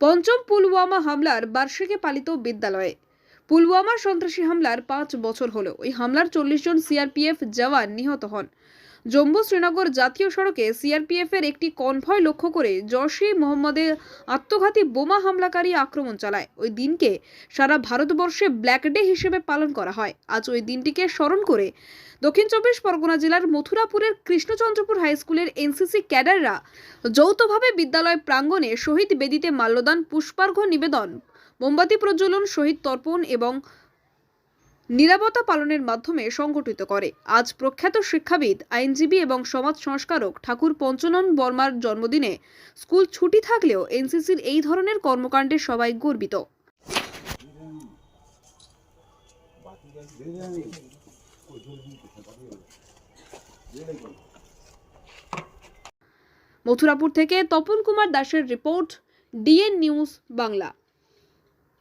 পঞ্চম পুলওয়ামা হামলার বার্ষিকে পালিত বিদ্যালয়ে। পুলওয়ামা সন্ত্রাসী হামলার পাঁচ বছর হলো। ওই হামলার চল্লিশ জন সিআরপিএফ জওয়ান নিহত হন। জম্মু শ্রীনগর জাতীয় সড়কে সিআরপিএফ এর একটি কনভয় লক্ষ্য করে জশি মোহাম্মদের আত্মঘাতী বোমা হামলাকারী আক্রমণ চালায়। ওই দিনকে সারা ভারতবর্ষে ব্ল্যাক ডে হিসেবে পালন করা হয়। আজ ওই দিনটিকে স্মরণ করে দক্ষিণ চব্বিশ পরগনা জেলার মথুরাপুরের কৃষ্ণচন্দ্রপুর হাই স্কুলের এনসিসি ক্যাডাররা যৌথভাবে বিদ্যালয় প্রাঙ্গণে শহীদ বেদিতে মাল্যদান, পুষ্পার্ঘ্য নিবেদন, মোমবাতি প্রজ্বলন, শহীদ তর্পণ এবং নিরাপত্তা পালনের মাধ্যমে সংগঠিত করে। আজ প্রখ্যাত শিক্ষাবিদ, আইনজীবী এবং সমাজ সংস্কারক ঠাকুর পঞ্চনন বর্মার জন্মদিনে স্কুল ছুটি থাকলেও এনসিসির এই ধরনের কর্মকাণ্ডে সবাই গর্বিত। মথুরাপুর থেকে তপন কুমার দাসের রিপোর্ট, ডিএন নিউজ বাংলা।